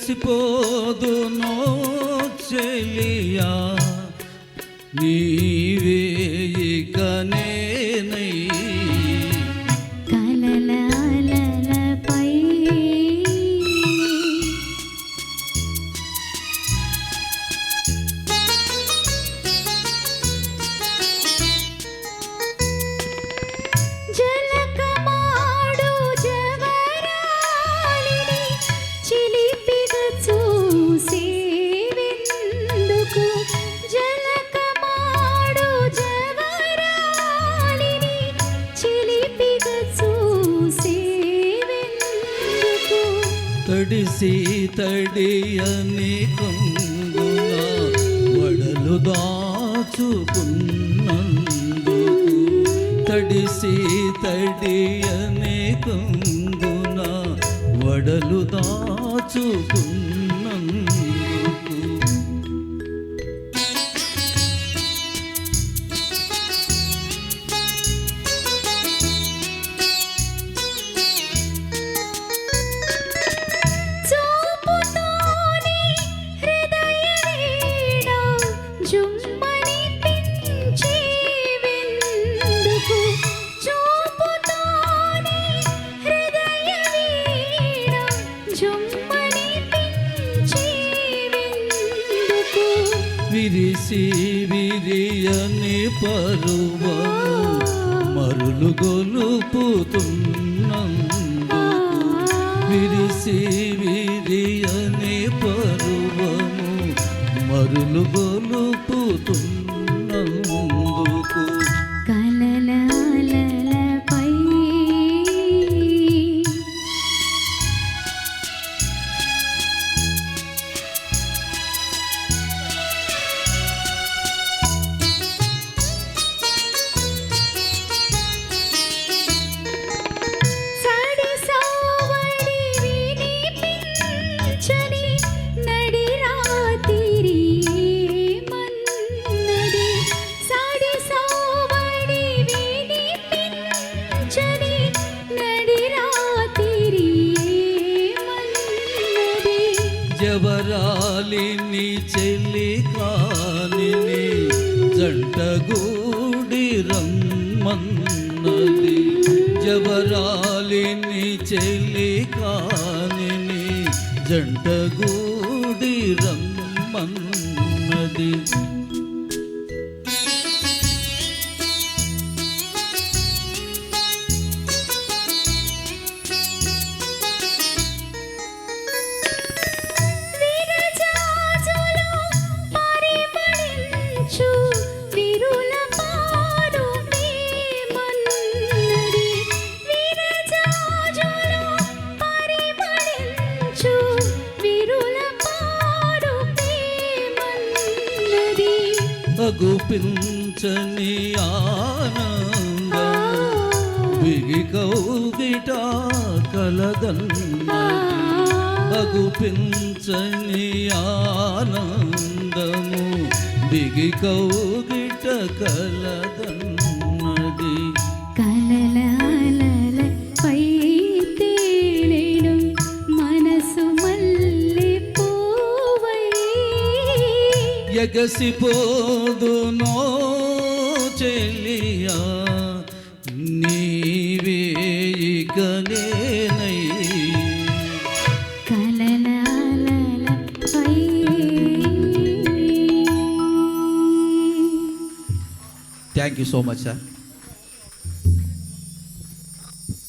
ఎగసిపోదునో చెలియా. నీవే కనే తడిసి తడియని కొంగున వడలు దాచుకున్నందుకు. తడిసి తడియని కొంగున వడలు దాచుకున్న విరిసి విరియని పరువము మరులు గొలుపుతున్నందుకు విరిసి విరియని పరువము మరులు గొలుపుతున్న జవరాలిని చెల్లి కాని జంటగూడి రమ్మన్నది. జవరాలిని చెల్లి కాని జంటగూడి రమ్మన్నది. అగుపించని ఆనందము బిగి కౌగిట కలదన్నది అగుపించని ఆనందము. బిగి కౌగిట కలదన్నది. ఎగసిపోదునో చెలియా నీవే thank you so much sir